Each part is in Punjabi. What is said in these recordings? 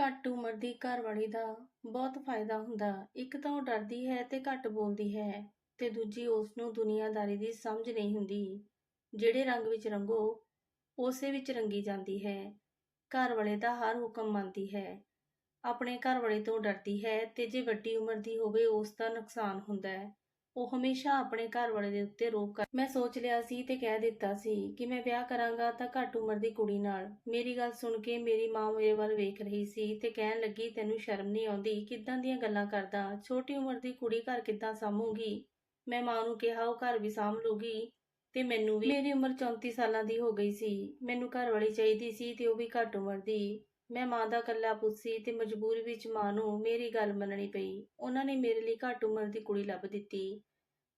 ਘੱਟ ਉਮਰ ਦੀ ਘਰਵਾਲੀ ਦਾ ਬਹੁਤ ਫਾਇਦਾ ਹੁੰਦਾ। ਇੱਕ ਤਾਂ ਉਹ ਡਰਦੀ ਹੈ ਤੇ ਘੱਟ ਬੋਲਦੀ ਹੈ ਤੇ ਦੂਜੀ ਉਸ ਨੂੰ ਦੁਨੀਆਦਾਰੀ ਦੀ ਸਮਝ ਨਹੀਂ ਹੁੰਦੀ। ਜਿਹੜੇ ਰੰਗ ਵਿੱਚ ਰੰਗੋ, ਉਸੇ ਵਿੱਚ ਰੰਗੀ ਜਾਂਦੀ ਹੈ। ਘਰਵਾਲੇ ਦਾ ਹਰ ਹੁਕਮ ਮੰਨਦੀ ਹੈ। ਆਪਣੇ ਘਰਵਾਲੇ ਤੋਂ ਡਰਦੀ ਹੈ ਤੇ ਜੇ ਵੱਡੀ ਉਮਰ ਦੀ ਹੋਵੇ ਉਸ ਦਾ ਨੁਕਸਾਨ ਹੁੰਦਾ ਹੈ। ਉਹ ਹਮੇਸ਼ਾ ਆਪਣੇ ਘਰਵਾਲੇ ਦੇ ਉੱਤੇ ਰੋਕ ਕਰ ਮੈਂ ਸੋਚ ਲਿਆ ਸੀ ਤੇ ਕਹਿ ਦਿੱਤਾ ਸੀ ਕਿ ਮੈਂ ਵਿਆਹ ਕਰਾਂਗਾ ਤਾਂ ਘੱਟ ਉਮਰ ਦੀ ਕੁੜੀ ਨਾਲ। ਮੇਰੀ ਗੱਲ ਸੁਣ ਕੇ ਮੇਰੀ ਮਾਂ ਮੇਰੇ ਵੱਲ ਵੇਖ ਰਹੀ ਸੀ ਤੇ ਕਹਿਣ ਲੱਗੀ, ਤੈਨੂੰ ਸ਼ਰਮ ਨਹੀਂ ਆਉਂਦੀ? ਕਿੱਦਾਂ ਦੀਆਂ ਗੱਲਾਂ ਕਰਦਾ? ਛੋਟੀ ਉਮਰ ਦੀ ਕੁੜੀ ਘਰ ਕਿੱਦਾਂ ਸਾਂਭੂਗੀ? ਮੈਂ ਮਾਂ ਨੂੰ ਕਿਹਾ, ਉਹ ਘਰ ਵੀ ਸਾਂਭ ਲੂਗੀ ਤੇ ਮੈਨੂੰ ਵੀ। ਮੇਰੀ ਉਮਰ 34 ਸਾਲਾਂ ਦੀ ਹੋ ਗਈ ਸੀ। ਮੈਨੂੰ ਘਰ ਵਾਲੀ ਚਾਹੀਦੀ ਸੀ ਤੇ ਉਹ ਵੀ ਘੱਟ ਉਮਰ ਦੀ। ਮੈਂ ਮਾਂ ਦਾ ਕੱਲਾ ਪੁੱਤ ਸੀ ਤੇ ਮਜਬੂਰੀ ਵਿੱਚ ਮਾਂ ਨੂੰ ਮੇਰੀ ਗੱਲ ਮੰਨਣੀ ਪਈ। ਉਹਨਾਂ ਨੇ ਮੇਰੇ ਲਈ ਘੱਟ ਉਮਰ ਦੀ ਕੁੜੀ ਲੱਭ ਦਿੱਤੀ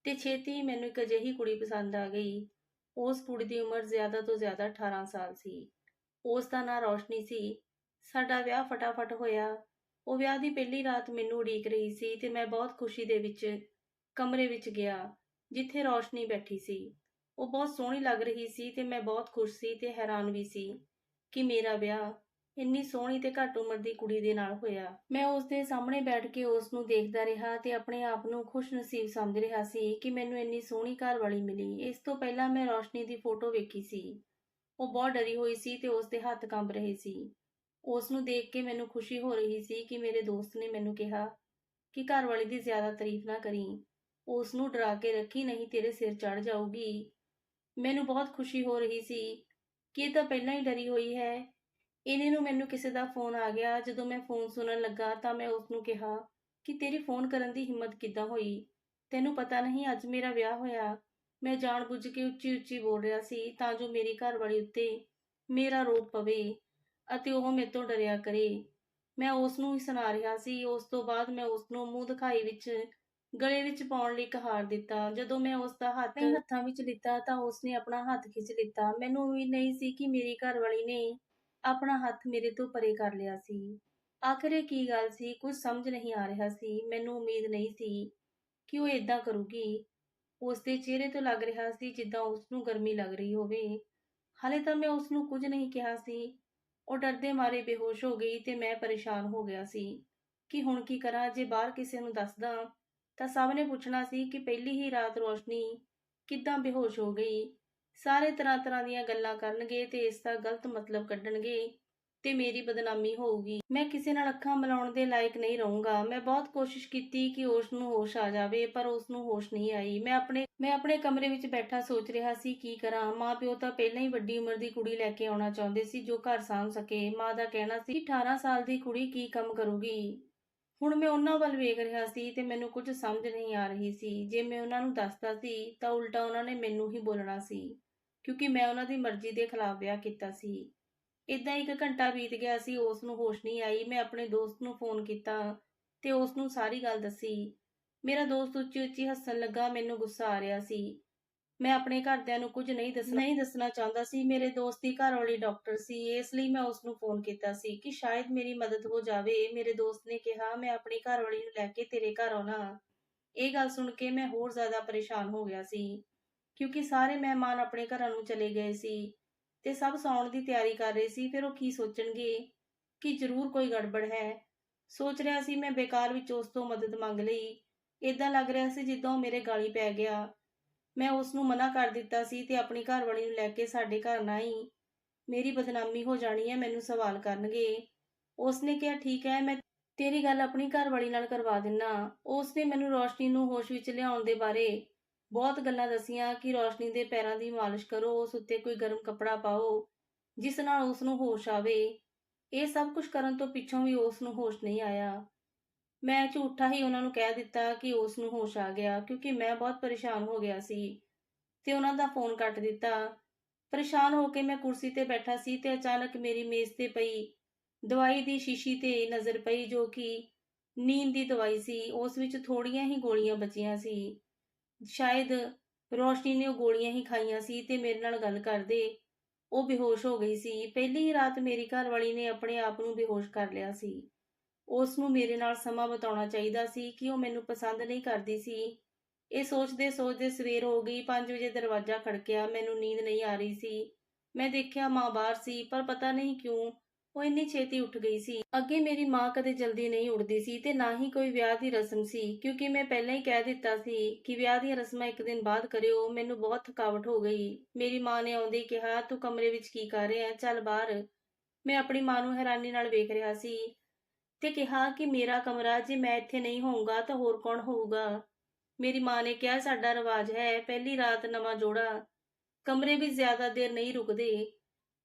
ਤੇ ਛੇਤੀ ਹੀ ਮੈਨੂੰ ਇੱਕ ਅਜਿਹੀ ਕੁੜੀ ਪਸੰਦ ਆ ਗਈ। ਉਸ ਕੁੜੀ ਦੀ ਉਮਰ ਜ਼ਿਆਦਾ ਤੋਂ ਜ਼ਿਆਦਾ 18 ਸਾਲ ਸੀ। ਉਸ ਦਾ ਨਾਂ ਰੌਸ਼ਨੀ ਸੀ। ਸਾਡਾ ਵਿਆਹ ਫਟਾਫਟ ਹੋਇਆ। ਉਹ ਵਿਆਹ ਦੀ ਪਹਿਲੀ ਰਾਤ ਮੈਨੂੰ ਉਡੀਕ ਰਹੀ ਸੀ ਤੇ ਮੈਂ ਬਹੁਤ ਖੁਸ਼ੀ ਦੇ ਵਿੱਚ ਕਮਰੇ ਵਿੱਚ ਗਿਆ, ਜਿੱਥੇ ਰੌਸ਼ਨੀ ਬੈਠੀ ਸੀ। ਉਹ ਬਹੁਤ ਸੋਹਣੀ ਲੱਗ ਰਹੀ ਸੀ ਤੇ ਮੈਂ ਬਹੁਤ ਖੁਸ਼ ਸੀ ਤੇ ਹੈਰਾਨ ਵੀ ਸੀ ਕਿ ਮੇਰਾ ਵਿਆਹ ਇੰਨੀ ਸੋਹਣੀ ਤੇ ਘੱਟ ਉਮਰ ਦੀ ਕੁੜੀ ਦੇ ਨਾਲ ਹੋਇਆ। ਮੈਂ ਉਸ ਦੇ ਸਾਹਮਣੇ ਬੈਠ ਕੇ ਉਸ ਨੂੰ ਦੇਖਦਾ ਰਿਹਾ ਤੇ ਆਪਣੇ ਆਪ ਨੂੰ ਖੁਸ਼ ਨਸੀਬ ਸਮਝ ਰਿਹਾ ਸੀ ਕਿ ਮੈਨੂੰ ਇੰਨੀ ਸੋਹਣੀ ਘਰਵਾਲੀ ਮਿਲੀ। ਇਸ ਤੋਂ ਪਹਿਲਾਂ ਮੈਂ ਰੋਸ਼ਨੀ ਦੀ ਫੋਟੋ ਵੇਖੀ ਸੀ। ਉਹ ਬਹੁਤ ਡਰੀ ਹੋਈ ਸੀ ਤੇ ਉਸ ਦੇ ਹੱਥ ਕੰਬ ਰਹੇ ਸੀ। ਉਸ ਨੂੰ ਦੇਖ ਕੇ ਮੈਨੂੰ ਖੁਸ਼ੀ ਹੋ ਰਹੀ ਸੀ ਕਿ ਮੇਰੇ ਦੋਸਤ ਨੇ ਮੈਨੂੰ ਕਿਹਾ ਕਿ ਘਰਵਾਲੀ ਦੀ ਜ਼ਿਆਦਾ ਤਾਰੀਫ ਨਾ ਕਰੀ। ਉਸ ਨੂੰ ਡਰਾ ਕੇ ਰੱਖੀ, ਨਹੀਂ, ਤੇਰੇ ਸਿਰ ਚੜ ਜਾਊਗੀ। ਮੈਨੂੰ ਬਹੁਤ ਖੁਸ਼ੀ ਹੋ ਰਹੀ ਸੀ ਕਿ ਇਹ ਤਾਂ ਪਹਿਲਾਂ ਹੀ ਡਰੀ ਹੋਈ ਹੈ। ਇਹਨੇ ਨੂੰ ਮੈਨੂੰ ਕਿਸੇ ਦਾ ਫੋਨ ਆ ਗਿਆ। ਜਦੋਂ ਮੈਂ ਫੋਨ ਸੁਣਨ ਲੱਗਾ ਤਾਂ ਮੈਂ ਉਸ ਨੂੰ ਕਿਹਾ ਕਿ ਤੇਰੀ ਫੋਨ ਕਰਨ ਦੀ ਹਿੰਮਤ ਕਿੱਦਾਂ ਹੋਈ? ਤੈਨੂੰ ਪਤਾ ਨਹੀਂ, ਅੱਜ ਮੇਰਾ ਵਿਆਹ ਹੋਇਆ। ਮੈਂ ਜਾਣਬੁੱਝ ਕੇ ਉੱਚੀ ਉੱਚੀ ਬੋਲ ਰਿਹਾ ਸੀ ਤਾਂ ਜੋ ਮੇਰੀ ਘਰਵਾਲੀ ਉੱਤੇ ਮੇਰਾ ਰੋਪ ਪਵੇ ਅਤੇ ਉਹ ਮੇਰੇ ਤੋਂ ਡਰਿਆ ਕਰੇ। ਮੈਂ ਉਸ ਨੂੰ ਹੀ ਸੁਣਾ ਰਿਹਾ ਸੀ। ਉਸ ਤੋਂ ਬਾਅਦ ਮੈਂ ਉਸ ਨੂੰ ਮੂੰਹ ਦਿਖਾਈ ਵਿੱਚ, ਗਲੇ ਵਿੱਚ ਪਾਉਣ ਲਈ ਕਹਾਰ ਦਿੱਤਾ। ਜਦੋਂ ਮੈਂ ਉਸ ਦਾ ਹੱਥ ਹੱਥਾਂ ਵਿੱਚ ਲਿੱਤਾ ਤਾਂ ਉਸ ਨੇ ਆਪਣਾ ਹੱਥ ਖਿੱਚ ਲਿੱਤਾ। ਮੈਨੂੰ ਉਮੀਦ ਨਹੀਂ ਸੀ ਕਿ ਮੇਰੀ ਘਰਵਾਲੀ ਨੇ ਆਪਣਾ ਹੱਥ ਮੇਰੇ ਤੋਂ ਪਰੇ ਕਰ ਲਿਆ ਸੀ। ਆਖਰ ਇਹ ਕੀ ਗੱਲ ਸੀ? ਕੁਝ ਸਮਝ ਨਹੀਂ ਆ ਰਿਹਾ ਸੀ। ਮੈਨੂੰ ਉਮੀਦ ਨਹੀਂ ਸੀ ਕਿ ਉਹ ਇਦਾਂ ਕਰੂਗੀ। ਉਸ ਦੇ ਚਿਹਰੇ ਤੋਂ ਲੱਗ ਰਿਹਾ ਸੀ ਜਿੱਦਾਂ ਉਸ ਨੂੰ ਗਰਮੀ ਲੱਗ ਰਹੀ ਹੋਵੇ। ਹਾਲੇ ਤਾਂ ਮੈਂ ਉਸ ਨੂੰ ਕੁਝ ਨਹੀਂ ਕਿਹਾ ਸੀ। ਉਹ ਡਰਦੇ ਮਾਰੇ ਬੇਹੋਸ਼ ਹੋ ਗਈ ਤੇ ਮੈਂ ਪਰੇਸ਼ਾਨ ਹੋ ਗਿਆ ਸੀ ਕਿ ਹੁਣ ਕੀ ਕਰਾਂ? ਜੇ ਬਾਹਰ ਕਿਸੇ ਨੂੰ ਦੱਸਦਾ ਤਾਂ ਸਭ ਨੇ ਪੁੱਛਣਾ ਸੀ ਕਿ ਪਹਿਲੀ ਹੀ ਰਾਤ ਰੋਸ਼ਨੀ ਕਿੱਦਾਂ ਬੇਹੋਸ਼ ਹੋ ਗਈ। ਸਾਰੇ ਤਰ੍ਹਾਂ ਤਰ੍ਹਾਂ ਦੀਆਂ ਗੱਲਾਂ ਕਰਨਗੇ ਤੇ ਇਸ ਦਾ ਗਲਤ ਮਤਲਬ ਕੱਢਣਗੇ ਤੇ ਮੇਰੀ ਬਦਨਾਮੀ ਹੋਊਗੀ। ਮੈਂ ਕਿਸੇ ਨਾਲ ਅੱਖਾਂ ਮਿਲਾਉਣ ਦੇ ਲਾਇਕ ਨਹੀਂ ਰਹੂੰਗਾ। ਮੈਂ ਬਹੁਤ ਕੋਸ਼ਿਸ਼ ਕੀਤੀ ਕਿ ਉਸ ਨੂੰ ਹੋਸ਼ ਆ ਜਾਵੇ, ਪਰ ਉਸ ਨੂੰ ਹੋਸ਼ ਨਹੀਂ ਆਈ। ਮੈਂ ਆਪਣੇ ਮੈਂ ਆਪਣੇ ਕਮਰੇ ਵਿੱਚ ਬੈਠਾ ਸੋਚ ਰਿਹਾ ਸੀ ਕੀ ਕਰਾਂ। ਮਾਂ ਪਿਓ ਤਾਂ ਪਹਿਲਾਂ ਹੀ ਵੱਡੀ ਉਮਰ ਦੀ ਕੁੜੀ ਲੈ ਕੇ ਆਉਣਾ ਚਾਹੁੰਦੇ ਸੀ, ਜੋ ਘਰ ਸਾਂਭ ਸਕੇ। ਮਾਂ ਦਾ ਕਹਿਣਾ ਸੀ 18 ਸਾਲ ਦੀ ਕੁੜੀ ਕੀ ਕੰਮ ਕਰੂਗੀ। ਹੁਣ ਮੈਂ ਉਹਨਾਂ ਵੱਲ ਵੇਖ ਰਿਹਾ ਸੀ ਤੇ ਮੈਨੂੰ ਕੁਝ ਸਮਝ ਨਹੀਂ ਆ ਰਹੀ ਸੀ। ਜੇ ਮੈਂ ਉਹਨਾਂ ਨੂੰ ਦੱਸਦਾ ਸੀ, ਤਾਂ ਉਲਟਾ ਉਹਨਾਂ ਨੇ ਮੈਨੂੰ ਹੀ ਬੋਲਣਾ ਸੀ। ਕਿਉਂਕਿ ਮੈਂ ਉਹਨਾਂ ਦੀ ਮਰਜ਼ੀ ਦੇ ਖਿਲਾਫ ਵਿਆਹ ਕੀਤਾ ਸੀ। ਇਦਾਂ ਇੱਕ ਘੰਟਾ ਬੀਤ ਗਿਆ ਸੀ ਉਸ ਨੂੰ ਹੋਸ਼ ਨਹੀਂ ਆਈ। ਮੈਂ ਆਪਣੇ ਦੋਸਤ ਨੂੰ ਫੋਨ ਕੀਤਾ ਤੇ ਉਸ ਨੂੰ ਸਾਰੀ ਗੱਲ ਦੱਸੀ। ਮੇਰਾ ਦੋਸਤ ਉੱਚੀ ਉੱਚੀ ਹੱਸਣ ਲੱਗਾ, ਮੈਨੂੰ ਗੁੱਸਾ ਆ ਰਿਹਾ ਸੀ। ਮੈਂ ਆਪਣੇ ਘਰਦਿਆਂ ਨੂੰ ਕੁਝ ਨਹੀਂ ਦੱਸਣਾ ਨਹੀਂ ਦੱਸਣਾ ਚਾਹੁੰਦਾ ਸੀ। ਮੇਰੇ ਦੋਸਤ ਦੀ ਘਰ ਵਾਲੀ ਡਾਕਟਰ ਸੀ, ਇਸ ਲਈ ਮੈਂ ਉਸ ਨੂੰ ਫੋਨ ਕੀਤਾ ਸੀ ਕਿ ਸ਼ਾਇਦ ਮੇਰੀ ਮਦਦ ਹੋ ਜਾਵੇ। ਮੇਰੇ ਦੋਸਤ ਨੇ ਕਿਹਾ, ਮੈਂ ਆਪਣੀ ਘਰ ਵਾਲੀ ਨੂੰ ਲੈ ਕੇ ਤੇਰੇ ਘਰ ਆਉਣਾ। ਇਹ ਗੱਲ ਸੁਣ ਕੇ ਮੈਂ ਹੋਰ ਜ਼ਿਆਦਾ ਪਰੇਸ਼ਾਨ ਹੋ ਗਿਆ ਸੀ। ਕਿਉਂਕਿ ਸਾਰੇ ਮਹਿਮਾਨ ਆਪਣੇ ਘਰਾਂ ਨੂੰ ਚਲੇ ਗਏ ਸੀ ਤੇ ਸਭ ਸੌਣ ਦੀ ਤਿਆਰੀ ਕਰ ਰਹੇ ਸੀ, ਫਿਰ ਉਹ ਕੀ ਸੋਚਣਗੇ? ਕਿ ਜ਼ਰੂਰ ਕੋਈ ਗੜਬੜ ਹੈ? ਸੋਚ ਰਿਹਾ ਸੀ ਮੈਂ ਬੇਕਾਰ ਵਿੱਚ ਉਸ ਤੋਂ ਮਦਦ ਮੰਗ ਲਈ। ਇਦਾਂ ਲੱਗ ਰਿਹਾ ਸੀ ਜਿੱਦਾਂ ਉਹ ਮੇਰੇ ਗਾਲੀ ਪੈ ਗਿਆ। ਮੈਂ ਉਸ ਨੂੰ ਮਨਾ ਕਰ ਦਿੱਤਾ ਸੀ ਤੇ ਆਪਣੀ ਘਰਵਾਲੀ ਨੂੰ ਲੈ ਕੇ ਸਾਡੇ ਘਰ ਨਾ ਹੀ ਮੇਰੀ ਬਦਨਾਮੀ ਹੋ ਜਾਣੀ ਹੈ, ਮੈਨੂੰ ਸਵਾਲ ਕਰਨਗੇ। ਉਸ ਨੇ ਕਿਹਾ, ਠੀਕ ਹੈ, ਮੈਂ ਤੇਰੀ ਗੱਲ ਆਪਣੀ ਘਰਵਾਲੀ ਨਾਲ ਕਰਵਾ ਦਿੰਨਾ। ਉਸ ਨੇ ਮੈਨੂੰ ਰੋਸ਼ਨੀ ਨੂੰ ਹੋਸ਼ ਵਿੱਚ ਲਿਆਉਣ ਦੇ ਬਾਰੇ ਬਹੁਤ ਗੱਲਾਂ ਦਸੀਆਂ ਕਿ ਰੋਸ਼ਨੀ ਦੇ ਪੈਰਾਂ ਦੀ ਮਾਲਿਸ਼ ਕਰੋ, ਉਸ ਉੱਤੇ ਕੋਈ ਗਰਮ ਕੱਪੜਾ ਪਾਓ, ਜਿਸ ਨਾਲ ਉਸ ਨੂੰ ਹੋਸ਼ ਆਵੇ। ਇਹ ਸਭ ਕੁਝ ਕਰਨ ਤੋਂ ਪਿੱਛੋਂ ਵੀ ਉਸ ਨੂੰ ਹੋਸ਼ ਨਹੀਂ ਆਇਆ। ਮੈਂ ਝੂਠਾ ਹੀ ਉਹਨਾਂ ਨੂੰ ਕਹਿ ਦਿੱਤਾ ਕਿ ਉਸ ਨੂੰ ਹੋਸ਼ ਆ ਗਿਆ, ਕਿਉਂਕਿ ਮੈਂ ਬਹੁਤ ਪਰੇਸ਼ਾਨ ਹੋ ਗਿਆ ਸੀ ਤੇ ਉਹਨਾਂ ਦਾ ਫੋਨ ਕੱਟ ਦਿੱਤਾ। ਪਰੇਸ਼ਾਨ ਹੋ ਕੇ ਮੈਂ ਕੁਰਸੀ ਤੇ ਬੈਠਾ ਸੀ ਤੇ ਅਚਾਨਕ ਮੇਰੀ ਮੇਜ਼ ਤੇ ਪਈ ਦਵਾਈ ਦੀ ਸ਼ੀਸ਼ੀ ਤੇ ਨਜ਼ਰ ਪਈ ਜੋ ਕਿ ਨੀਂਦ ਦੀ ਦਵਾਈ ਸੀ। ਉਸ ਵਿੱਚ ਥੋੜੀਆਂ ਹੀ ਗੋਲੀਆਂ ਬਚੀਆਂ ਸੀ। ਸ਼ਾਇਦ ਰੋਸ਼ਨੀ ਨੇ ਉਹ ਗੋਲੀਆਂ ਹੀ ਖਾਈਆਂ ਸੀ ਤੇ ਮੇਰੇ ਨਾਲ ਗੱਲ ਕਰਦੇ। ਉਹ ਬੇਹੋਸ਼ ਹੋ ਗਈ ਸੀ। ਪਹਿਲੀ ਹੀ ਰਾਤ ਮੇਰੀ ਘਰਵਾਲੀ ਨੇ ਆਪਣੇ ਆਪ ਨੂੰ ਬੇਹੋਸ਼ ਕਰ ਲਿਆ ਸੀ। ਉਸ ਨੂੰ ਮੇਰੇ ਨਾਲ ਸਮਾਂ ਬਿਤਾਉਣਾ ਚਾਹੀਦਾ ਸੀ ਕਿ ਉਹ ਮੈਨੂੰ ਪਸੰਦ ਨਹੀਂ ਕਰਦੀ ਸੀ। ਇਹ ਸੋਚਦੇ ਸੋਚਦੇ ਸਵੇਰ ਹੋ ਗਈ। 5 ਵਜੇ ਦਰਵਾਜ਼ਾ ਖੜਕਿਆ। ਮੈਨੂੰ ਨੀਂਦ ਨਹੀਂ ਆ ਰਹੀ ਸੀ। ਮੈਂ ਦੇਖਿਆ ਮਾਂ ਬਾਹਰ ਸੀ, ਪਰ ਪਤਾ ਨਹੀਂ ਕਿਉਂ ਉਹ ਇੰਨੀ ਛੇਤੀ ਉੱਠ ਗਈ ਸੀ। ਅੱਗੇ ਮੇਰੀ ਮਾਂ ਕਦੇ ਜਲਦੀ ਨਹੀਂ ਉੱਠਦੀ ਸੀ ਤੇ ਨਾ ਹੀ ਕੋਈ ਵਿਆਹ ਦੀ ਰਸਮ ਸੀ, ਕਿਉਂਕਿ ਮੈਂ ਪਹਿਲਾਂ ਹੀ ਕਹਿ ਦਿੱਤਾ ਸੀ ਕਿ ਵਿਆਹ ਦੀਆਂ ਰਸਮਾਂ ਇੱਕ ਦਿਨ ਬਾਅਦ ਕਰਿਓ, ਮੈਨੂੰ ਬਹੁਤ ਥਕਾਵਟ ਹੋ ਗਈ। ਮੇਰੀ ਮਾਂ ਨੇ ਆਉਂਦੇ ਕਿਹਾ, ਤੂੰ ਕਮਰੇ ਵਿੱਚ ਕੀ ਕਰ ਰਿਹਾ? ਚੱਲ ਬਾਹਰ। ਮੈਂ ਆਪਣੀ ਮਾਂ ਨੂੰ ਹੈਰਾਨੀ ਨਾਲ ਵੇਖ ਰਿਹਾ ਸੀ ਤੇ ਕਿਹਾ ਕਿ ਮੇਰਾ ਕਮਰਾ ਜੇ ਮੈਂ ਇੱਥੇ ਨਹੀਂ ਹੋਊਂਗਾ ਤਾਂ ਹੋਰ ਕੌਣ ਹੋਊਗਾ। ਮੇਰੀ ਮਾਂ ਨੇ ਕਿਹਾ, ਸਾਡਾ ਰਿਵਾਜ ਹੈ, ਪਹਿਲੀ ਰਾਤ ਨਵਾਂ ਜੋੜਾ। ਕਮਰੇ ਵੀ ਜ਼ਿਆਦਾ ਦੇਰ ਨਹੀਂ ਰੁਕਦੇ,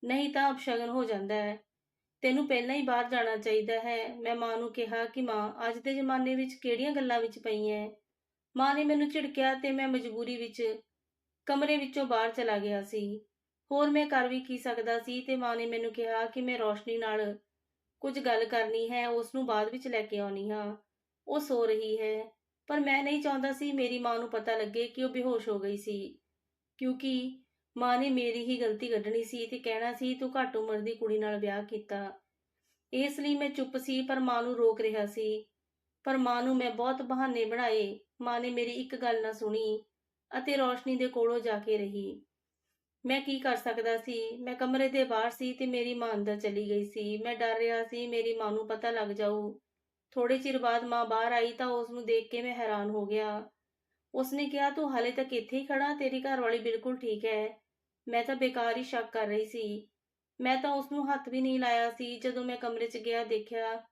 ਨਹੀਂ ਤਾਂ ਅਪਸ਼ਗਨ ਹੋ ਜਾਂਦਾ ਹੈ। ਤੈਨੂੰ ਪਹਿਲਾਂ ਹੀ ਬਾਹਰ ਜਾਣਾ ਚਾਹੀਦਾ ਹੈ। ਮੈਂ ਮਾਂ ਨੂੰ ਕਿਹਾ ਕਿ ਮਾਂ, ਅੱਜ ਦੇ ਜ਼ਮਾਨੇ ਵਿੱਚ ਕਿਹੜੀਆਂ ਗੱਲਾਂ ਵਿੱਚ ਪਈ ਐ? ਮਾਂ ਨੇ ਮੈਨੂੰ ਝਿੜਕਿਆ ਤੇ ਮੈਂ ਮਜਬੂਰੀ ਵਿੱਚ ਕਮਰੇ ਵਿੱਚੋਂ ਬਾਹਰ ਚਲਾ ਗਿਆ ਸੀ। ਹੋਰ ਮੈਂ ਕਰ ਵੀ ਕੀ ਸਕਦਾ ਸੀ ਤੇ ਮਾਂ ਨੇ ਮੈਨੂੰ ਕਿਹਾ ਕਿ ਮੈਂ ਰੋਸ਼ਨੀ ਨਾਲ ਕੁਝ ਗੱਲ ਕਰਨੀ ਹੈ ਉਸ ਨੂੰ ਬਾਅਦ ਵਿੱਚ ਲੈ ਕੇ ਆਉਣੀ ਹਾਂ। ਉਹ ਸੋ ਰਹੀ ਹੈ, ਪਰ ਮੈਂ ਨਹੀਂ ਚਾਹੁੰਦਾ ਸੀ ਮੇਰੀ ਮਾਂ ਨੂੰ ਪਤਾ ਲੱਗੇ ਕਿ ਉਹ ਬੇਹੋਸ਼ ਹੋ ਗਈ ਸੀ। ਕਿਉਂਕਿ ਮਾਂ ਨੇ ਮੇਰੀ ਹੀ ਗਲਤੀ ਕੱਢਣੀ ਸੀ ਤੇ ਕਹਿਣਾ ਸੀ, ਤੂੰ ਘੱਟ ਉਮਰ ਦੀ ਕੁੜੀ ਨਾਲ ਵਿਆਹ ਕੀਤਾ। ਇਸ ਲਈ ਮੈਂ ਚੁੱਪ ਸੀ, ਪਰ ਮਾਂ ਨੂੰ ਰੋਕ ਰਿਹਾ ਸੀ। ਪਰ ਮਾਂ ਨੂੰ ਮੈਂ ਬਹੁਤ ਬਹਾਨੇ ਬਣਾਏ। ਮਾਂ ਨੇ ਮੇਰੀ ਇੱਕ ਗੱਲ ਨਾ ਸੁਣੀ ਅਤੇ ਰੋਸ਼ਨੀ ਦੇ ਕੋਲੋਂ ਜਾ ਕੇ ਰਹੀ। ਮੈਂ ਕੀ ਕਰ ਸਕਦਾ ਸੀ? ਮੈਂ ਕਮਰੇ ਦੇ ਬਾਹਰ ਸੀ ਤੇ ਮੇਰੀ ਮਾਂ ਅੰਦਰ ਚਲੀ ਗਈ ਸੀ। ਮੈਂ ਡਰ ਰਿਹਾ ਸੀ, ਮੇਰੀ ਮਾਂ ਨੂੰ ਪਤਾ ਲੱਗ ਜਾਊ। ਥੋੜੇ ਚਿਰ ਬਾਅਦ ਮਾਂ ਬਾਹਰ ਆਈ ਤਾਂ ਉਸ ਨੂੰ ਦੇਖ ਕੇ ਮੈਂ ਹੈਰਾਨ ਹੋ ਗਿਆ। ਉਸਨੇ ਕਿਹਾ, ਤੂੰ ਹਾਲੇ ਤੱਕ ਇੱਥੇ ਹੀ ਖੜਾ ਤੇਰੀ ਘਰਵਾਲੀ ਬਿਲਕੁਲ ਠੀਕ ਹੈ। ਮੈਂ ਤਾਂ ਬੇਕਾਰ ਹੀ ਸ਼ੱਕ ਕਰ ਰਹੀ ਸੀ। ਮੈਂ ਤਾਂ ਉਸ ਨੂੰ ਹੱਥ ਵੀ ਨਹੀਂ ਲਾਇਆ ਸੀ, ਜਦੋਂ ਮੈਂ ਕਮਰੇ 'ਚ ਗਿਆ, ਦੇਖਿਆ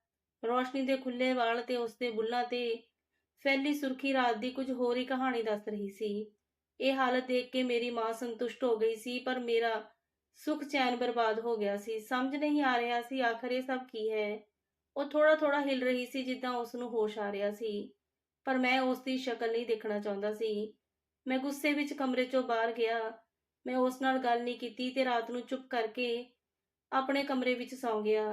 ਰੋਸ਼ਨੀ ਦੇ ਖੁੱਲੇ ਵਾਲ ਤੇ ਉਸ ਦੇ ਬੁੱਲਾਂ ਤੇ ਫੈਲੀ ਸੁਰਖੀ ਰਾਤ ਦੀ ਕੁਝ ਹੋਰ ਹੀ ਕਹਾਣੀ ਦੱਸ ਰਹੀ ਸੀ। ਇਹ ਹਾਲਤ ਦੇਖ ਕੇ ਮੇਰੀ ਮਾਂ ਸੰਤੁਸ਼ਟ ਹੋ ਗਈ ਸੀ, ਪਰ ਮੇਰਾ ਸੁਖ ਚੈਨ ਬਰਬਾਦ ਹੋ ਗਿਆ ਸੀ। ਸਮਝ ਨਹੀਂ ਆ ਰਿਹਾ ਸੀ ਆਖਰ ਇਹ ਸਭ ਕੀ ਹੈ। ਉਹ ਥੋੜਾ ਥੋੜਾ ਹਿਲ ਰਹੀ ਸੀ ਜਿੱਦਾਂ ਉਸ ਨੂੰ ਹੋਸ਼ ਆ ਰਿਹਾ ਸੀ। ਪਰ ਮੈਂ ਉਸ ਦੀ ਸ਼ਕਲ ਨਹੀਂ ਦੇਖਣਾ ਚਾਹੁੰਦਾ ਸੀ। ਮੈਂ ਗੁੱਸੇ ਵਿੱਚ ਕਮਰੇ 'ਚੋਂ ਬਾਹਰ ਗਿਆ। ਮੈਂ ਉਸ ਨਾਲ ਗੱਲ ਨਹੀਂ ਕੀਤੀ ਤੇ ਰਾਤ ਨੂੰ ਚੁੱਪ ਕਰਕੇ ਆਪਣੇ ਕਮਰੇ ਵਿੱਚ ਸੌਂ ਗਿਆ।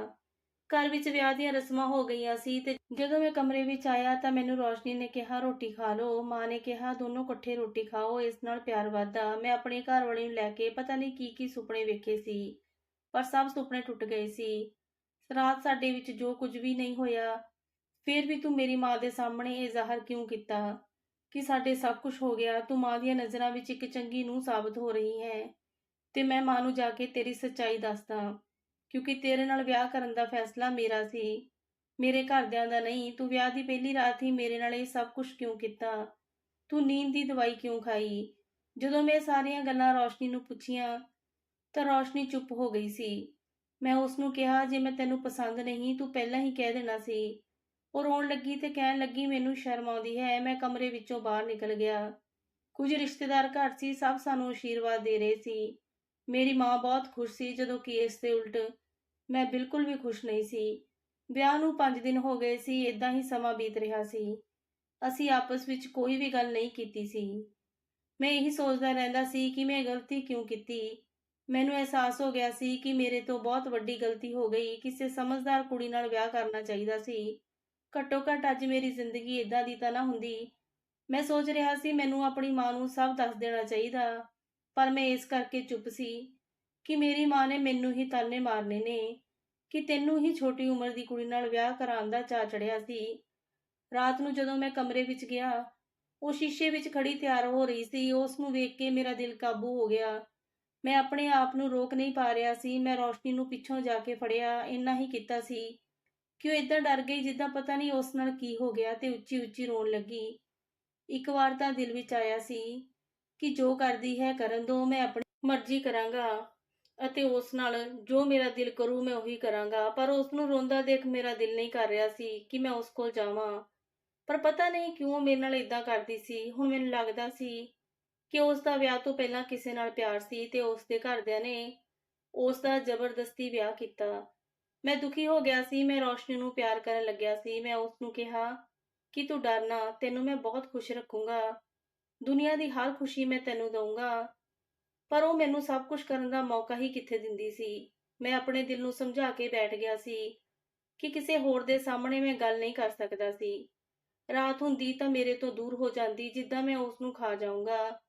ਘਰ ਵਿੱਚ ਵਿਆਹ ਦੀਆਂ ਰਸਮਾਂ ਹੋ ਗਈਆਂ ਸੀ ਤੇ ਜਦੋਂ ਮੈਂ ਕਮਰੇ ਵਿੱਚ ਆਇਆ ਤਾਂ ਮੈਨੂੰ ਰੋਸ਼ਨੀ ਨੇ ਕਿਹਾ, ਰੋਟੀ ਖਾ ਲਓ। ਮਾਂ ਨੇ ਕਿਹਾ, ਦੋਨੋਂ ਇਕੱਠੇ ਰੋਟੀ ਖਾਓ, ਇਸ ਨਾਲ ਪਿਆਰ ਵੱਧਦਾ। ਮੈਂ ਆਪਣੇ ਘਰ ਵਾਲੀ ਨੂੰ ਲੈ ਕੇ ਪਤਾ ਨਹੀਂ ਕੀ ਕੀ ਸੁਪਨੇ ਵੇਖੇ ਸੀ, ਪਰ ਸਭ ਸੁਪਨੇ ਟੁੱਟ ਗਏ ਸੀ। ਰਾਤ ਸਾਡੇ ਵਿੱਚ ਜੋ ਕੁਝ ਵੀ ਨਹੀਂ ਹੋਇਆ, ਫਿਰ ਵੀ ਤੂੰ ਮੇਰੀ ਮਾਂ ਦੇ ਸਾਹਮਣੇ ਇਹ ਜ਼ਾਹਰ ਕਿਉਂ ਕੀਤਾ? ਕਿ ਸਾਡੇ ਸਭ ਕੁਝ ਹੋ ਗਿਆ, ਤੂੰ ਮਾਂ ਦੀਆਂ ਨਜ਼ਰਾਂ ਵਿੱਚ ਇੱਕ ਚੰਗੀ ਨੂੰ ਸਾਬਤ ਹੋ ਰਹੀ ਹੈ। ਤੇ ਮੈਂ ਮਾਂ ਨੂੰ ਜਾ ਕੇ ਤੇਰੀ ਸੱਚਾਈ ਦੱਸਦਾ ਕਿਉਂਕਿ ਤੇਰੇ ਨਾਲ ਵਿਆਹ ਕਰਨ ਦਾ ਫੈਸਲਾ ਮੇਰਾ ਸੀ। ਮੇਰੇ ਘਰਦਿਆਂ ਦਾ ਨਹੀਂ, ਤੂੰ ਵਿਆਹ ਦੀ ਪਹਿਲੀ ਰਾਤ ਹੀ ਮੇਰੇ ਨਾਲ ਇਹ ਸਭ ਕੁਝ ਕਿਉਂ ਕੀਤਾ? ਤੂੰ ਨੀਂਦ ਦੀ ਦਵਾਈ ਕਿਉਂ ਖਾਈ? ਜਦੋਂ ਮੈਂ ਸਾਰੀਆਂ ਗੱਲਾਂ ਰੋਸ਼ਨੀ ਨੂੰ ਪੁੱਛੀਆਂ, ਤਾਂ ਰੋਸ਼ਨੀ ਚੁੱਪ ਹੋ ਗਈ ਸੀ। ਮੈਂ ਉਸ ਨੂੰ ਕਿਹਾ, ਜੇ ਮੈਂ ਤੈਨੂੰ ਪਸੰਦ ਨਹੀਂ, ਤੂੰ ਪਹਿਲਾਂ ਹੀ ਕਹਿ ਦੇਣਾ ਸੀ ਉਹ ਰੋਣ ਲੱਗੀ ਤੇ ਕਹਿਣ ਲੱਗੀ, ਮੈਨੂੰ ਸ਼ਰਮ ਆਉਂਦੀ ਹੈ, ਮੈਂ ਕਮਰੇ ਵਿੱਚੋਂ ਬਾਹਰ ਨਿਕਲ ਗਿਆ। ਕੁਝ ਰਿਸ਼ਤੇਦਾਰ ਘਰ ਸੀ, ਸਭ ਸਾਨੂੰ ਆਸ਼ੀਰਵਾਦ ਦੇ ਰਹੇ ਸੀ। ਮੇਰੀ ਮਾਂ ਬਹੁਤ ਖੁਸ਼ ਸੀ ਜਦੋਂ ਕਿ ਇਸ ਦੇ ਉਲਟ ਮੈਂ ਬਿਲਕੁਲ ਵੀ ਖੁਸ਼ ਨਹੀਂ ਸੀ। ਵਿਆਹ ਨੂੰ 5 ਦਿਨ ਹੋ ਗਏ ਸੀ ਇਦਾਂ ਹੀ ਸਮਾਂ ਬੀਤ ਰਿਹਾ ਸੀ। ਅਸੀਂ ਆਪਸ ਵਿੱਚ ਕੋਈ ਵੀ ਗੱਲ ਨਹੀਂ ਕੀਤੀ ਸੀ। ਮੈਂ ਇਹੀ ਸੋਚਦਾ ਰਹਿੰਦਾ ਸੀ ਕਿ ਮੈਂ ਗਲਤੀ ਕਿਉਂ ਕੀਤੀ? ਮੈਨੂੰ ਅਹਿਸਾਸ ਹੋ ਗਿਆ ਸੀ ਕਿ ਮੇਰੇ ਤੋਂ ਬਹੁਤ ਵੱਡੀ ਗਲਤੀ ਹੋ ਗਈ। ਕਿਸੇ ਸਮਝਦਾਰ ਕੁੜੀ ਨਾਲ ਵਿਆਹ ਕਰਨਾ ਚਾਹੀਦਾ ਸੀ। ਘੱਟੋ ਘੱਟ ਅੱਜ ਮੇਰੀ ਜ਼ਿੰਦਗੀ ਇਦਾਂ ਦੀ ਤਾਂ ਨਾ ਹੁੰਦੀ। ਮੈਂ ਸੋਚ ਰਿਹਾ ਸੀ ਮੈਨੂੰ ਆਪਣੀ ਮਾਂ ਨੂੰ ਸਭ ਦੱਸ ਦੇਣਾ ਚਾਹੀਦਾ, ਪਰ ਮੈਂ ਇਸ ਕਰਕੇ ਚੁੱਪ ਸੀ ਕਿ ਮੇਰੀ ਮਾਂ ਨੇ ਮੈਨੂੰ ਹੀ ਤਾਨੇ ਮਾਰਨੇ ਨੇ, ਕਿ ਤੈਨੂੰ ਹੀ ਛੋਟੀ ਉਮਰ ਦੀ ਕੁੜੀ ਨਾਲ ਵਿਆਹ ਕਰਾਉਣ ਦਾ ਚਾਅ ਚੜਿਆ ਸੀ। ਰਾਤ ਨੂੰ ਜਦੋਂ ਮੈਂ ਕਮਰੇ ਵਿੱਚ ਗਿਆ, ਉਹ ਸ਼ੀਸ਼ੇ ਵਿੱਚ ਖੜੀ ਤਿਆਰ ਹੋ ਰਹੀ ਸੀ, ਉਸ ਨੂੰ ਵੇਖ ਕੇ ਮੇਰਾ ਦਿਲ ਕਾਬੂ ਹੋ ਗਿਆ। ਮੈਂ ਆਪਣੇ ਆਪ ਨੂੰ ਰੋਕ ਨਹੀਂ ਪਾ ਰਿਹਾ ਸੀ, ਮੈਂ ਰੋਸ਼ਨੀ ਨੂੰ ਪਿੱਛੋਂ ਜਾ ਕੇ ਫੜਿਆ, ਇੰਨਾ ਹੀ ਕੀਤਾ ਸੀ। ਕਿ ਉਹ ਇਦਾਂ ਡਰ ਗਈ ਜਿੱਦਾਂ ਪਤਾ ਨਹੀਂ ਉਸ ਨਾਲ ਕੀ ਹੋ ਗਿਆ ਤੇ ਉੱਚੀ ਉੱਚੀ ਰੋਣ ਲੱਗੀ। ਇੱਕ ਵਾਰ ਤਾਂ ਦਿਲ ਵਿੱਚ ਆਇਆ ਸੀ ਕਿ ਜੋ ਕਰਦੀ ਹੈ ਕਰਨ ਦੋ, ਮੈਂ ਆਪਣੀ ਮਰਜ਼ੀ ਕਰਾਂਗਾ ਅਤੇ ਉਸ ਨਾਲ ਜੋ ਮੇਰਾ ਦਿਲ ਕਰੂ ਮੈਂ ਉਹੀ ਕਰਾਂਗਾ। ਪਰ ਉਸ ਨੂੰ ਰੋਂਦਾ ਦੇਖ ਮੇਰਾ ਦਿਲ ਨਹੀਂ ਕਰ ਰਿਹਾ ਸੀ ਕਿ ਮੈਂ ਉਸ ਕੋਲ ਜਾਵਾਂ। ਪਰ ਪਤਾ ਨਹੀਂ ਕਿਉਂ ਮੇਰੇ ਨਾਲ ਇਦਾਂ ਕਰਦੀ ਸੀ। ਹੁਣ ਮੈਨੂੰ ਲੱਗਦਾ ਸੀ ਕਿ ਉਸ ਦਾ ਵਿਆਹ ਤੋਂ ਪਹਿਲਾਂ ਕਿਸੇ ਨਾਲ ਪਿਆਰ ਸੀ ਤੇ ਉਸ ਦੇ ਘਰਦਿਆਂ ਨੇ ਉਸ ਦਾ ਜ਼ਬਰਦਸਤੀ ਵਿਆਹ ਕੀਤਾ। ਮੈਂ ਦੁਖੀ ਹੋ ਗਿਆ ਸੀ, ਮੈਂ ਰੋਸ਼ਨੀ ਨੂੰ ਪਿਆਰ ਕਰਨ ਲੱਗਿਆ ਸੀ, ਮੈਂ ਉਸ ਨੂੰ ਕਿਹਾ ਕਿ ਤੂੰ ਡਰਨਾ ਤੈਨੂੰ ਮੈਂ ਬਹੁਤ ਖੁਸ਼ ਰੱਖੂੰਗਾ। ਦੁਨੀਆ ਦੀ ਹਰ ਖੁਸ਼ੀ ਮੈਂ ਤੈਨੂੰ ਦਊਂਗਾ। ਪਰ ਉਹ ਮੈਨੂੰ ਸਭ ਕੁਝ ਕਰਨ ਦਾ ਮੌਕਾ ਹੀ ਕਿੱਥੇ ਦਿੰਦੀ ਸੀ? ਮੈਂ ਆਪਣੇ ਦਿਲ ਨੂੰ ਸਮਝਾ ਕੇ ਬੈਠ ਗਿਆ ਸੀ ਕਿ ਕਿਸੇ ਹੋਰ ਦੇ ਸਾਹਮਣੇ ਮੈਂ ਗੱਲ ਨਹੀਂ ਕਰ ਸਕਦਾ ਸੀ। ਰਾਤ ਹੁੰਦੀ ਤਾਂ ਮੇਰੇ ਤੋਂ ਦੂਰ ਹੋ ਜਾਂਦੀ, ਜਿੱਦਾਂ ਮੈਂ ਉਸ ਨੂੰ ਖਾ ਜਾਊਂਗਾ।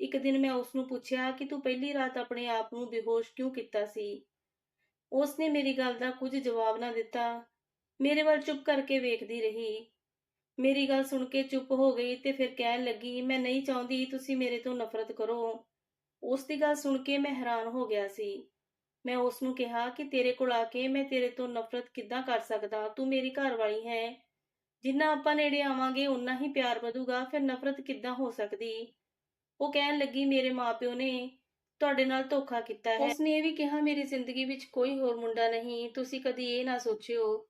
ਇੱਕ ਦਿਨ ਮੈਂ ਉਸ ਨੂੰ ਪੁੱਛਿਆ ਕਿ ਤੂੰ ਪਹਿਲੀ ਰਾਤ ਆਪਣੇ ਆਪ ਨੂੰ ਬੇਹੋਸ਼ ਕਿਉਂ ਕੀਤਾ ਸੀ? ਉਸ ਨੇ ਮੇਰੀ ਗੱਲ ਦਾ ਕੁਝ ਜਵਾਬ ਨਾ ਦਿੱਤਾ। ਮੇਰੇ ਵੱਲ ਚੁੱਪ ਕਰਕੇ ਵੇਖਦੀ ਰਹੀ। ਮੇਰੀ ਗੱਲ ਸੁਣ ਕੇ ਚੁੱਪ ਹੋ ਗਈ ਤੇ ਫਿਰ ਕਹਿਣ ਲੱਗੀ, ਮੈਂ ਨਹੀਂ ਚਾਹੁੰਦੀ ਤੁਸੀਂ ਮੇਰੇ ਤੋਂ ਨਫ਼ਰਤ ਕਰੋ। ਉਸ ਦੀ ਗੱਲ ਸੁਣ ਕੇ ਮੈਂ ਹੈਰਾਨ ਹੋ ਗਿਆ ਸੀ। ਮੈਂ ਉਸ ਨੂੰ ਕਿਹਾ ਕਿ ਤੇਰੇ ਕੋਲ ਆ ਕੇ ਮੈਂ ਤੇਰੇ ਤੋਂ ਨਫ਼ਰਤ ਕਿੱਦਾਂ ਕਰ ਸਕਦਾ? ਤੂੰ ਮੇਰੀ ਘਰਵਾਲੀ ਹੈ। ਜਿੰਨਾ ਆਪਾਂ ਨੇੜੇ ਆਵਾਂਗੇ ਉਨਾ ਹੀ ਪਿਆਰ ਵਧੂਗਾ। ਫਿਰ ਨਫ਼ਰਤ ਕਿੱਦਾਂ ਹੋ ਸਕਦੀ? ਉਹ ਕਹਿਣ ਲੱਗੀ, ਮੇਰੇ ਮਾਪਿਓ ਨੇ ਤੁਹਾਡੇ ਨਾਲ ਧੋਖਾ ਕੀਤਾ ਹੈ। ਉਸਨੇ ਇਹ ਵੀ ਕਿਹਾ, ਮੇਰੀ ਜ਼ਿੰਦਗੀ ਵਿੱਚ ਕੋਈ ਹੋਰ ਮੁੰਡਾ ਨਹੀਂ, ਤੁਸੀਂ ਕਦੀ ਇਹ ਨਾ ਸੋਚਿਓ।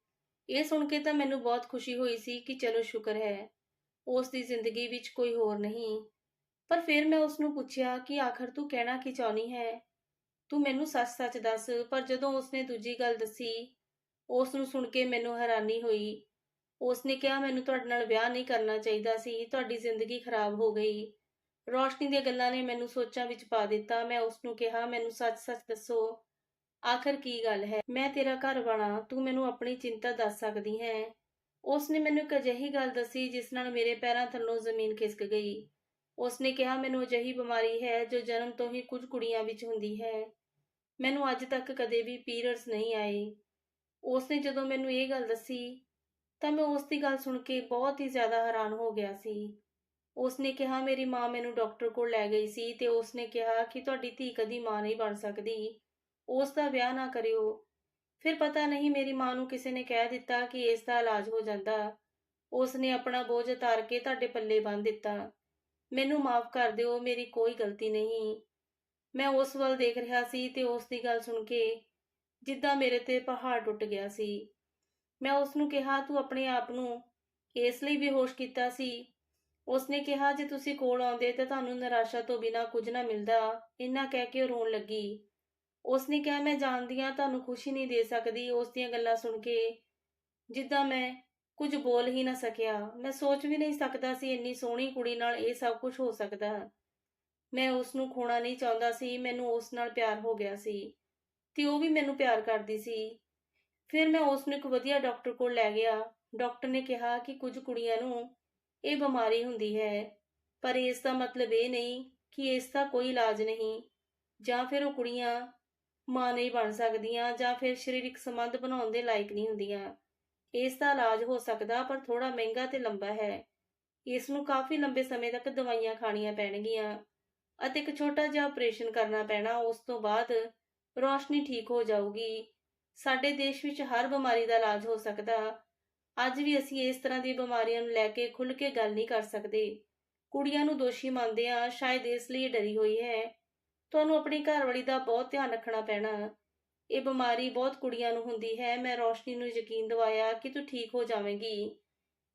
ਇਹ ਸੁਣ ਕੇ ਤਾਂ ਮੈਨੂੰ ਬਹੁਤ ਖੁਸ਼ੀ ਹੋਈ ਸੀ ਕਿ ਚਲੋ ਸ਼ੁਕਰ ਹੈ, ਉਸ ਦੀ ਜ਼ਿੰਦਗੀ ਵਿੱਚ ਕੋਈ ਹੋਰ ਨਹੀਂ। ਪਰ ਫਿਰ ਮੈਂ ਉਸ ਨੂੰ ਪੁੱਛਿਆ ਕਿ ਆਖਰ ਤੂੰ ਕਹਿਣਾ ਕੀ ਚਾਹੁੰਦੀ ਹੈ? ਤੂੰ ਮੈਨੂੰ ਸੱਚ-ਸੱਚ ਦੱਸ, ਪਰ ਜਦੋਂ ਉਸਨੇ ਦੂਜੀ ਗੱਲ ਦੱਸੀ ਉਸ ਨੂੰ ਸੁਣ ਕੇ ਮੈਨੂੰ ਹੈਰਾਨੀ ਹੋਈ। ਉਸਨੇ ਕਿਹਾ, ਮੈਨੂੰ ਤੁਹਾਡੇ ਨਾਲ ਵਿਆਹ ਨਹੀਂ ਕਰਨਾ ਚਾਹੀਦਾ ਸੀ, ਤੁਹਾਡੀ ਜ਼ਿੰਦਗੀ ਖਰਾਬ ਹੋ ਗਈ। ਰੋਸ਼ਨੀ ਦੀਆਂ ਗੱਲਾਂ ਨੇ ਮੈਨੂੰ ਸੋਚਾਂ ਵਿੱਚ ਪਾ ਦਿੱਤਾ। ਮੈਂ ਉਸ ਨੂੰ ਕਿਹਾ, ਮੈਨੂੰ ਸੱਚ-ਸੱਚ ਦੱਸੋ, ਆਖਰ ਕੀ ਗੱਲ ਹੈ? ਮੈਂ ਤੇਰਾ ਘਰ ਬਣਾ ਤੂੰ ਮੈਨੂੰ ਆਪਣੀ ਚਿੰਤਾ ਦੱਸ ਸਕਦੀ ਹੈ? ਉਸਨੇ ਮੈਨੂੰ ਇੱਕ ਅਜਿਹੀ ਗੱਲ ਦੱਸੀ ਜਿਸ ਨਾਲ ਮੇਰੇ ਪੈਰਾਂ ਥੱਲੋਂ ਜ਼ਮੀਨ ਖਿਸਕ ਗਈ। ਉਸਨੇ ਕਿਹਾ, ਮੈਨੂੰ ਅਜਿਹੀ ਬਿਮਾਰੀ ਹੈ ਜੋ ਜਨਮ ਤੋਂ ਹੀ ਕੁਝ ਕੁੜੀਆਂ ਵਿੱਚ ਹੁੰਦੀ ਹੈ। ਮੈਨੂੰ ਅੱਜ ਤੱਕ ਕਦੇ ਵੀ ਪੀਰੀਅਡਸ ਨਹੀਂ ਆਏ ਉਸਨੇ ਜਦੋਂ ਮੈਨੂੰ ਇਹ ਗੱਲ ਦੱਸੀ, ਤਾਂ ਮੈਂ ਉਸ ਦੀ ਗੱਲ ਸੁਣ ਕੇ ਬਹੁਤ ਹੀ ਜ਼ਿਆਦਾ ਹੈਰਾਨ ਹੋ ਗਿਆ ਸੀ। ਉਸਨੇ ਕਿਹਾ, ਮੇਰੀ ਮਾਂ ਮੈਨੂੰ ਡਾਕਟਰ ਕੋਲ ਲੈ ਗਈ ਸੀ ਤੇ ਉਸਨੇ ਕਿਹਾ ਕਿ ਤੁਹਾਡੀ ਧੀ ਕਦੀ ਮਾਂ ਨਹੀਂ ਬਣ ਸਕਦੀ। ਉਸ ਦਾ ਵਿਆਹ ਨਾ ਕਰਿਓ। ਫਿਰ ਪਤਾ ਨਹੀਂ, ਮੇਰੀ ਮਾਂ ਨੂੰ ਕਿਸੇ ਨੇ ਕਹਿ ਦਿੱਤਾ ਕਿ ਇਸ ਦਾ ਇਲਾਜ ਹੋ ਜਾਂਦਾ। ਉਸਨੇ ਆਪਣਾ ਬੋਝ ਉਤਾਰ ਕੇ ਤੁਹਾਡੇ ਪੱਲੇ ਬੰਨ੍ਹ ਦਿੱਤਾ। ਮੈਨੂੰ ਮਾਫ ਕਰ ਦਿਓ, ਮੇਰੀ ਕੋਈ ਗਲਤੀ ਨਹੀਂ। ਮੈਂ ਉਸ ਵੱਲ ਦੇਖ ਰਿਹਾ ਸੀ ਤੇ ਉਸ ਦੀ ਗੱਲ ਸੁਣ ਕੇ ਜਿੱਦਾਂ ਮੇਰੇ ਤੇ ਪਹਾੜ ਟੁੱਟ ਗਿਆ ਸੀ। ਮੈਂ ਉਸ ਨੂੰ ਕਿਹਾ, ਤੂੰ ਆਪਣੇ ਆਪ ਨੂੰ ਇਸ ਲਈ ਬੇਹੋਸ਼ ਕੀਤਾ ਸੀ ਉਸਨੇ ਕਿਹਾ, ਜੇ ਤੁਸੀਂ ਕੋਲ ਆਉਂਦੇ ਤਾਂ ਤੁਹਾਨੂੰ ਨਿਰਾਸ਼ਾ ਤੋਂ ਬਿਨਾ ਕੁਝ ਨਾ ਮਿਲਦਾ। ਇੰਨਾ ਕਹਿ ਕੇ ਉਹ ਰੋਣ ਲੱਗੀ। ਉਸਨੇ ਕਿਹਾ, ਮੈਂ ਜਾਣਦੀ ਹਾਂ, ਤੁਹਾਨੂੰ ਖੁਸ਼ੀ ਨਹੀਂ ਦੇ ਸਕਦੀ। ਉਸ ਦੀਆਂ ਗੱਲਾਂ ਸੁਣ ਕੇ, ਜਿੱਦਾਂ ਮੈਂ ਕੁਝ ਬੋਲ ਹੀ ਨਾ ਸਕਿਆ। ਮੈਂ ਸੋਚ ਵੀ ਨਹੀਂ ਸਕਦਾ ਸੀ ਇੰਨੀ ਸੋਹਣੀ ਕੁੜੀ ਨਾਲ ਇਹ ਸਭ ਕੁਝ ਹੋ ਸਕਦਾ। ਮੈਂ ਉਸ ਨੂੰ ਖੋਣਾ ਨਹੀਂ ਚਾਹੁੰਦਾ ਸੀ, ਮੈਨੂੰ ਉਸ ਨਾਲ ਪਿਆਰ ਹੋ ਗਿਆ ਸੀ ਤੇ ਉਹ ਵੀ ਮੈਨੂੰ ਪਿਆਰ ਕਰਦੀ ਸੀ। ਫਿਰ ਮੈਂ ਉਸ ਨੂੰ ਇੱਕ ਵਧੀਆ ਡਾਕਟਰ ਕੋਲ ਲੈ ਗਿਆ। ਡਾਕਟਰ ਨੇ ਕਿਹਾ ਕਿ ਕੁਝ ਕੁੜੀਆਂ ਨੂੰ ਇਹ ਬਿਮਾਰੀ ਹੁੰਦੀ ਹੈ। ਪਰ ਇਸ ਦਾ ਮਤਲਬ ਇਹ ਨਹੀਂ ਕਿ ਇਸ ਦਾ ਕੋਈ ਇਲਾਜ ਨਹੀਂ। ਜਾਂ ਫਿਰ ਉਹ ਕੁੜੀਆਂ ਮਾਂ ਨਹੀਂ ਬਣ ਸਕਦੀਆਂ ਜਾਂ ਫਿਰ ਸਰੀਰਕ ਸੰਬੰਧ ਬਣਾਉਣ ਦੇ ਲਾਇਕ ਨਹੀਂ ਹੁੰਦੀਆਂ। ਇਸ ਦਾ ਇਲਾਜ ਹੋ ਸਕਦਾ ਪਰ ਥੋੜਾ ਮਹਿੰਗਾ ਤੇ ਲੰਬਾ ਹੈ। ਇਸ ਨੂੰ ਕਾਫੀ ਲੰਬੇ ਸਮੇਂ ਤੱਕ ਦਵਾਈਆਂ ਖਾਣੀਆਂ ਪੈਣਗੀਆਂ ਅਤੇ ਇੱਕ ਛੋਟਾ ਜਿਹਾ ਆਪਰੇਸ਼ਨ ਕਰਨਾ ਪੈਣਾ, ਉਸ ਤੋਂ ਬਾਅਦ ਰੋਸ਼ਨੀ ਠੀਕ ਹੋ ਜਾਊਗੀ। ਸਾਡੇ ਦੇਸ਼ ਵਿੱਚ ਹਰ ਬਿਮਾਰੀ ਦਾ ਇਲਾਜ ਹੋ ਸਕਦਾ ਅੱਜ ਵੀ ਅਸੀਂ ਇਸ ਤਰ੍ਹਾਂ ਦੀ ਬਿਮਾਰੀਆਂ ਨੂੰ ਲੈ ਕੇ ਖੁੱਲ੍ਹ ਕੇ ਗੱਲ ਨਹੀਂ ਕਰ ਸਕਦੇ। ਕੁੜੀਆਂ ਨੂੰ ਦੋਸ਼ੀ ਮੰਨਦੇ ਆ ਸ਼ਾਇਦ ਇਸ ਲਈ ਡਰੀ ਹੋਈ ਹੈ। ਤੁਹਾਨੂੰ ਆਪਣੀ ਘਰਵਾਲੀ ਦਾ ਬਹੁਤ ਧਿਆਨ ਰੱਖਣਾ ਪੈਣਾ। ਇਹ ਬਿਮਾਰੀ ਬਹੁਤ ਕੁੜੀਆਂ ਨੂੰ ਹੁੰਦੀ ਹੈ। ਮੈਂ ਰੋਸ਼ਨੀ ਨੂੰ ਯਕੀਨ ਦਿਵਾਇਆ ਕਿ ਤੂੰ ਠੀਕ ਹੋ ਜਾਵੇਂਗੀ।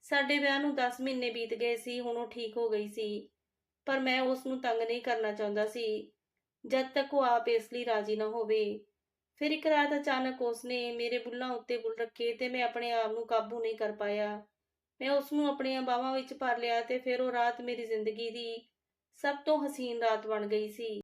ਸਾਡੇ ਵਿਆਹ ਨੂੰ 10 ਮਹੀਨੇ ਬੀਤ ਗਏ ਸੀ, ਹੁਣ ਉਹ ਠੀਕ ਹੋ ਗਈ ਸੀ। ਪਰ ਮੈਂ ਉਸ ਨੂੰ ਤੰਗ ਨਹੀਂ ਕਰਨਾ ਚਾਹੁੰਦਾ ਸੀ, ਜਦ ਤੱਕ ਉਹ ਆਪ ਇਸ ਲਈ ਰਾਜ਼ੀ ਨਾ ਹੋਵੇ। ਫਿਰ ਇੱਕ ਰਾਤ ਅਚਾਨਕ ਉਸਨੇ ਮੇਰੇ ਬੁੱਲਾਂ ਉੱਤੇ ਬੁੱਲ ਰੱਖੇ ਤੇ ਮੈਂ ਆਪਣੇ ਆਪ ਨੂੰ ਕਾਬੂ ਨਹੀਂ ਕਰ ਪਾਇਆ। ਮੈਂ ਉਸ ਨੂੰ ਆਪਣੀਆਂ ਬਾਹਾਂ ਵਿੱਚ ਭਰ ਲਿਆ ਤੇ ਫਿਰ ਉਹ ਰਾਤ ਮੇਰੀ ਜ਼ਿੰਦਗੀ ਦੀ ਸਭ ਤੋਂ ਹਸੀਨ ਰਾਤ ਬਣ ਗਈ ਸੀ।